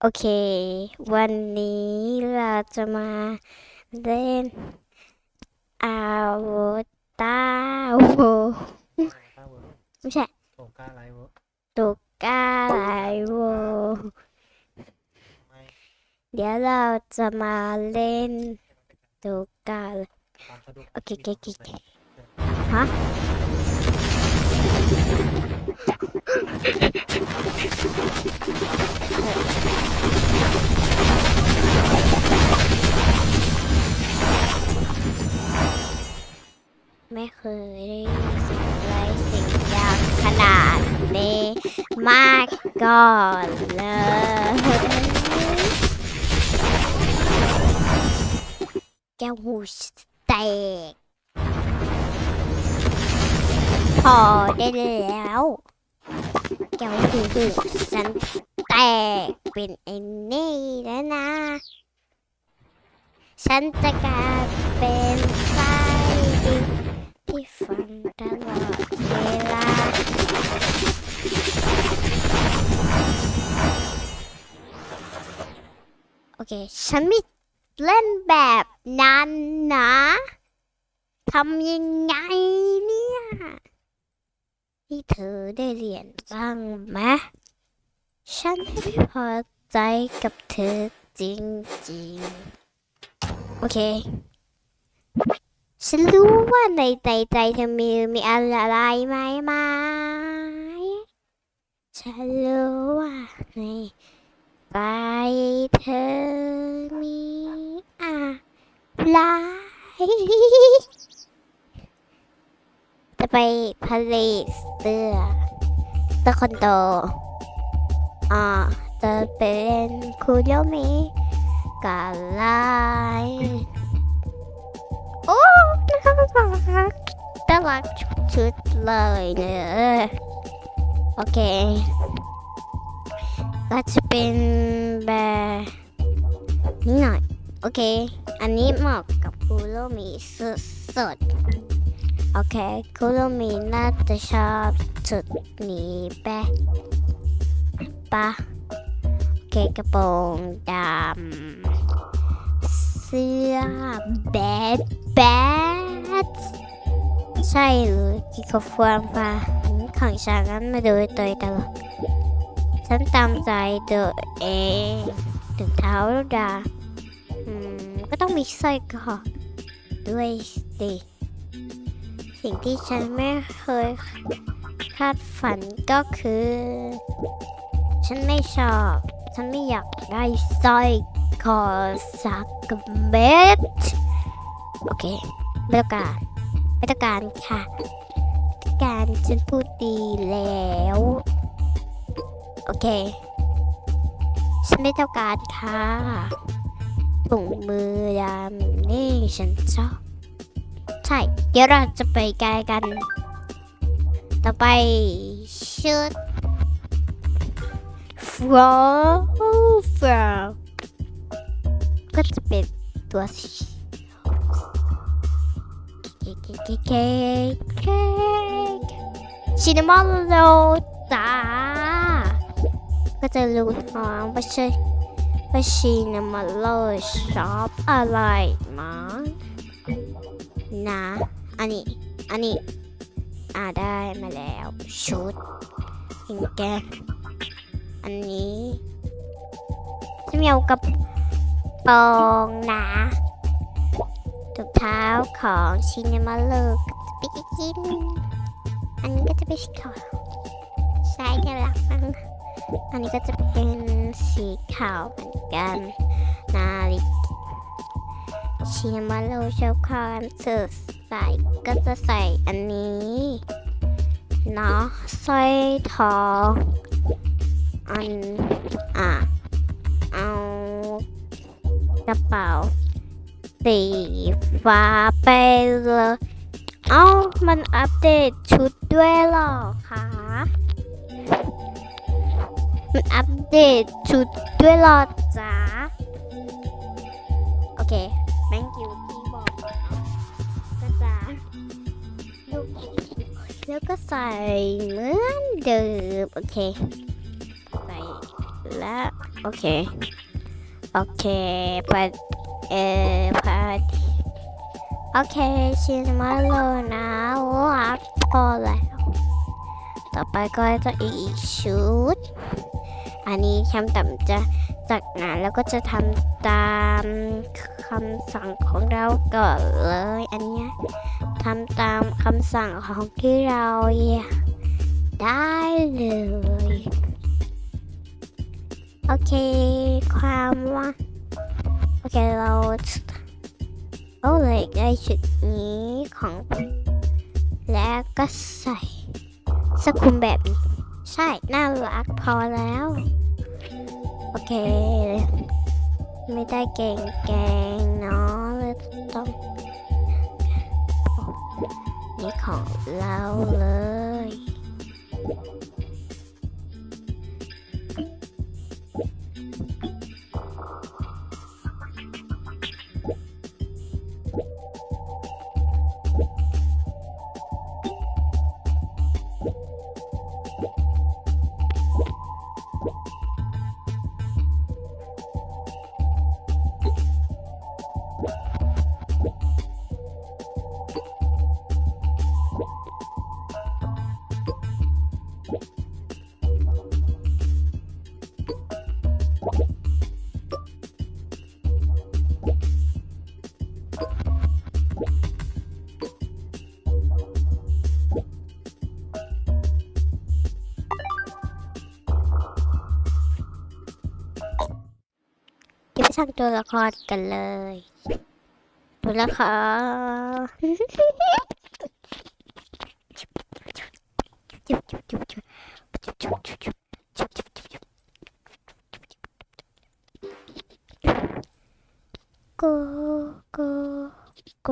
โอเค วันนี้เราจะมาเล่นอาวตารโวไม่ใช่โอกาไลฟ์เวอร์ตุกาไลโวไม่เดี๋ยวเราจะมาเล่นตุกาความสะดวกโอเคโอเคโอเคโอเคฮะไก่อนเลยแก้วหูแตกพอได้แล้ว แก้วหูหูฉันแตกเป็นไอ้นี่แล้วนะ ฉันจะกลายเป็นไส้ที่ฟังตลอดเวลา โอเค ฉันไม่เล่นแบบนั้นนะทำยังไงเนี่ยที่เธอได้เรียนบ้างไหมฉันไม่พอใจกับเธอจริงๆโอเค ฉันรู้ว่าในใจใจเธอมีมีอะไรไหมไหมฉันรู้ว่าใน ใจเธอมีอะไรจะไปผลิตเสือเสื้อคอนโดอ่าจะเป็นคุโยมิกาไลโอ้น่ารักน่ารักชุดเลยเนอะโอเค ก็จะเป็นแบบนี้หน่อย โอเค อันนี้เหมาะกับคุโรมิสุดสุดโอเคคุโรมิน่าจะชอบชุดนี้แปะปะโอเคกระโปรงดำ เสื้อแบดแบดใช่หรือที่เขาฟังฟ้าของฉันนั้นมาโดยตัวตลอด ฉันตามใจตัวเองถึงเท้าดาอืมก็ต้องมีสร้อยคอด้วยสิสิ่งที่ฉันไม่เคยคาดฝันก็คือ ฉันไม่ชอบ ฉันไม่อยากได้สร้อยคอสักเม็ดโอเคไม่ต้องการไม่ต้องการค่ะการฉันพูดดีแล้ว โอเค ฉันไม่ต้องการค่ะถุงมือยามนี่ฉันชอบ ใช่ เดี๋ยวเราจะไปกายกัน ต่อไปชุด flow flow ก็จะเป็นตัวสีเค้กเค้กเค้กเค้กชินามอนโรจ้า ก็จะรู้ท้องว่ใช่ว่าชินมอนโรชอบอะไรมั้งนะ อันนี้ อันนี้ อ่าได้มาแล้ว ชุดหิงแกอันนี้จะมีเอากระปรงนะถุงเท้าของชินมาเลิกไปกิน อันนี้ก็จะเป็นขอใช้กันละมั้ง อันนี้ก็จะเป็นสีขาวเหมือนกัน นาฬิกาชินมาโลชอบความสดใสก็จะใส่อันนี้เนาะสร้อยทองอันอะเอากระเป๋าสีฟ้าไปเลยเอ้ามันอัปเดตชุดด้วยเหรอ มันอัปเดตชุดด้วยหรอจ๊ะโอเค thank you ที่บอกเนาะก็จะลูกแล้วก็ใส่เหมือนเดิมโอเคใส่แล้วโอเคโอเคปิดเออปิดโอเคชินมาโลนะว้าพอแล้วต่อไปก็จะอีกชุด อันนี้คำต่ำจะจากงานแล้วก็จะทำตามคำสั่งของเราก่อนเลย อันเนี้ยทำตามคำสั่งของที่เราได้เลย โอเค ความว่า โอเค เราเอาเลยได้ชุดนี้ของ แล้วก็ใส่สคลุมแบบนี้ ใช่ น่ารักพอแล้ว โอเค ไม่ได้เก่งแกงเนาะเลยต้องนี่ของเราเลย เดี๋ยวไปสร้างตัวละครกันเลย ตัวละครโกโกโก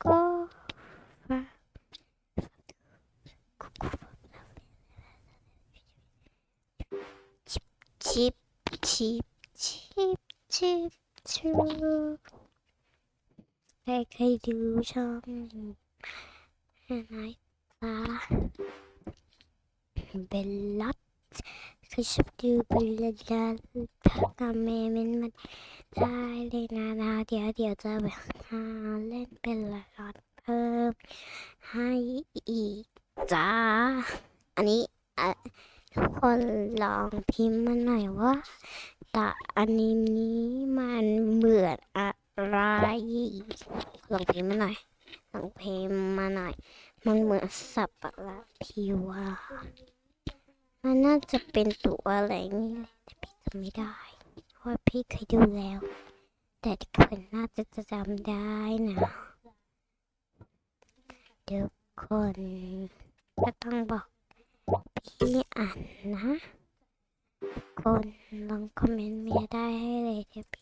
โกชิปชิปชิปชิปชิปใครเค ยดูช่องไหนตาเบลลัดเคยชอบดูเบลลัดกับแม่มันมันได้เลยนะนะเดี๋ยวเดี๋ยวจะไปหาเล่นเบลลัดเพิ่มให้อีกจ้า อันนี้อะทุกคนลองพิมพ์มาหน่อยว่าแต่อันนี้นี้มันเหมือนอะ ไรลองพิมพ์มาหน่อยลองพิมพ์มาหน่อย มันเหมือนสับปะรดพี่ว่ามันน่าจะเป็นตัวอะไรนี่แหละแต่พี่จำไม่ได้ เพราะพี่เคยดูแล้ว แต่ทุกคนน่าจะจำได้นะทุกคนก็ต้องบอกพี่อ่านนะ คนลองคอมเมนต์มียได้ให้เลยเดี๋ยวพี่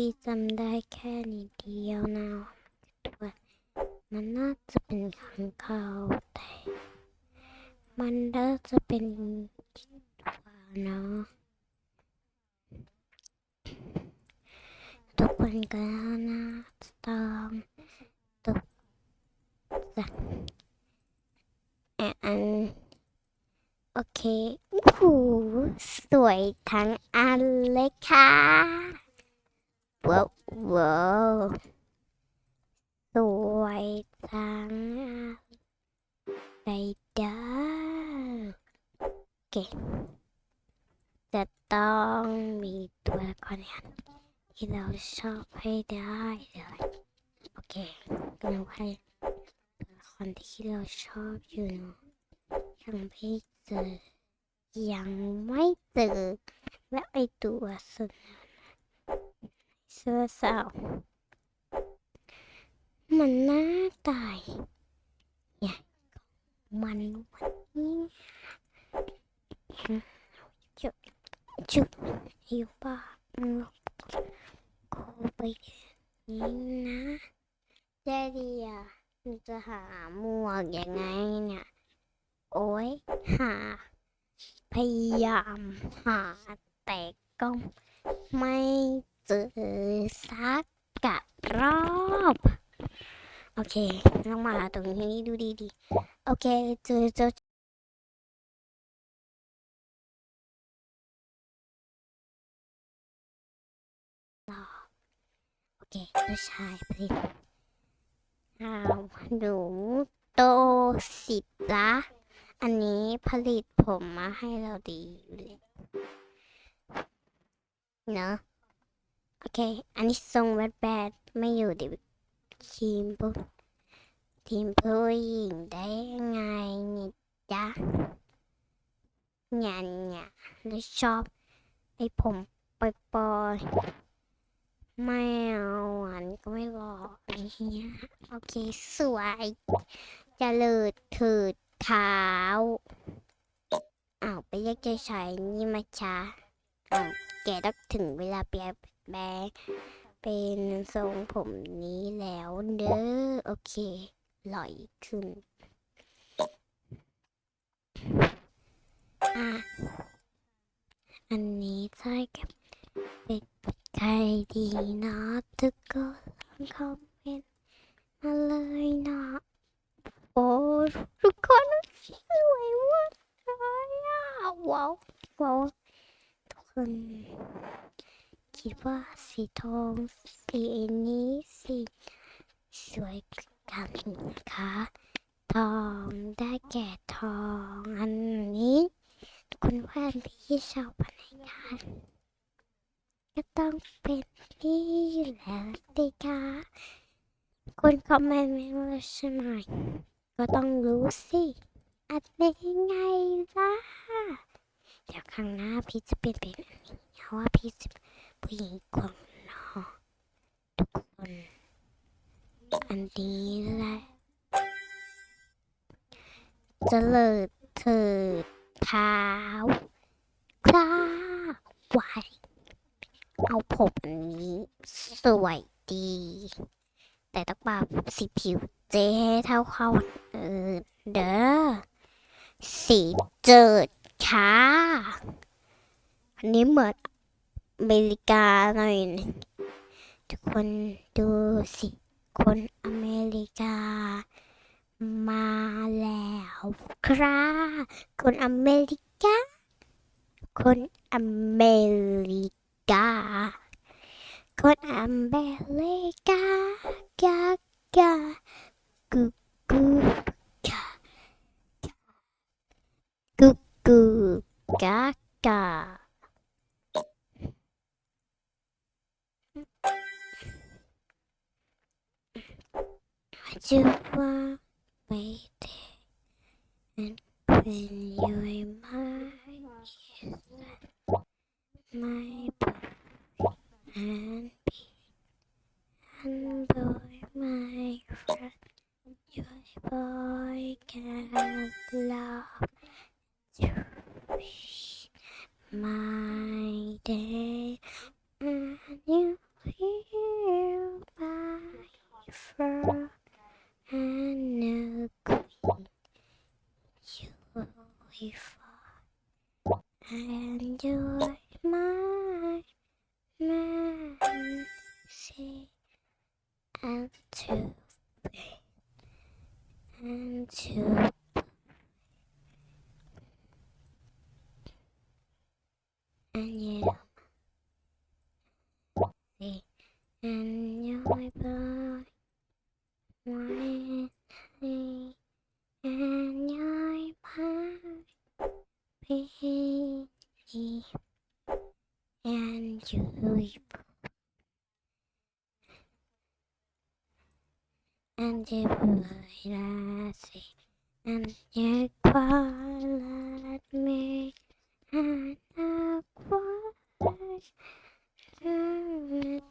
พี่จำได้แค่นิดเดียวนะตัวมันน่าจะเป็นขังเขาแต่มันน่าจะเป็นตัวเนาะทุกคนก็น่าจะต้องตกจากอันโอเคโอ้โหสวยทั้งอันเลยค่ะ ว้าวว้าวสวยทั้งอันเด้อโอเคจะต้องมีตัวละครเนี่ยที่เราชอบให้ได้เลยโอเคเราให้ตัวละครที่เราชอบอยู่เนอะยังไม่เจอยังไม่เจอและไอตัวสุด เสื้อสาวมันน่าตายเนี่ยมันวันนี้จุดจุดอยู่ป่ามันกูไปนี่นะเจดีอะจะหาหมวกยังไงเนี่ย โอ้ยหา พยายามหาแต่ก็ไม่ เจอสักกะรอบ โอเคลองมาตรงนี้ดูดีๆโอเคเจอเจอโอเคผู้ชายผลิตอาหนูโตสิบละอันนี้ผลิตผมมาให้เราดีเลยเนาะ โอเค อันนี้ทรงแบดแบดๆไม่อยู่ดิทีมปุ๊บทีมผู้หญิงได้ยังไงนี่จ๊ะเนี่ยเนี่ยแล้วชอบไอ้ผมปล่อยๆไม่เอาอันก็ไม่บอกเนี่ยโอเค สวยจะเลิดถือเท้าอ้าวไปเรียกเจ้าชายนี่มาช้าอ้าวแกต้องถึงเวลาเปลี่ย แปลงเป็นทรงผมนี้แล้วเด้อโอเคหล่อยขึ้น อะ อันนี้ใช่กับเป็นใครดีนะทุกคนลงคอมเมนต์มาเลยนะโอ้ทุกคนสวยมากเลยอะว้าวว้าวทุกคน คิดว่าสีทองสีนี้สีสวยกันนะคะ ทองได้แก่ทองอันนี้ คุณว่าพี่ชาวพันยานก็ต้องเป็นนี่แหละสิคะคุณคอมเมนต์มาใช่ไหมก็ต้องรู้สิอันเป็นยังไงล่ะเดี๋ยวครั้งหน้าพี่จะเป็นเป็นอันนี้เพราะว่าพี่จะ ผู้หญิงกวางนอทุกคน อันนี้แหละจะเลิศเถิดเท้าคลาไวเอาผมอันนี้ สวยดี แต่ต้องปรับสีผิวเจให้เท่าเขาเออเด้อสีเจิดช้าอันนี้เหมือน เมริกาหน่อยนึงทุกคนดูสิ คนอเมริกา มาแล้วครับคนอเมริกา คนอเมริกา คนอเมริกากากากูกูกากากูกูกากา You want waiting and when you in my my boy and be and boy my friend your boy can love you my day and you feel my friend and you're my boy my and you're my baby and you and you will see and you call at me and I call to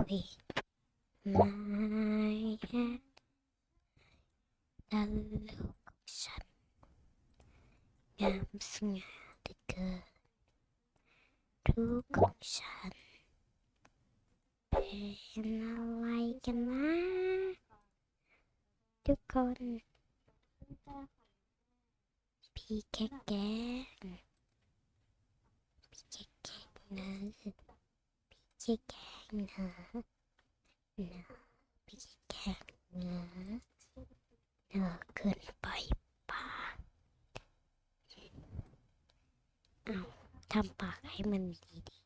you be my hand ตลกฉันงามสง่าเหลือเกินทุกของฉันเป็เป็นอะไรกันนะทุกคนพี่แค่แกล้งพี่แค่แกล้งนะพี่แค่แก นะนะพี่แค่แกล้งนะเนอะเกินไปป่ะเอาทำปากให้มันดี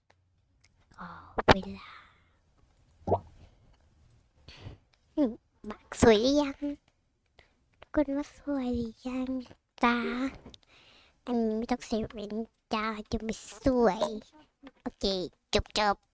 ๆขอเวลาปากสวยหรือยังทุกคนว่าสวยหรือยังจ้าอันนี้ไม่ต้องเซเว่นจ้าจะไม่สวย โอเค จบจบ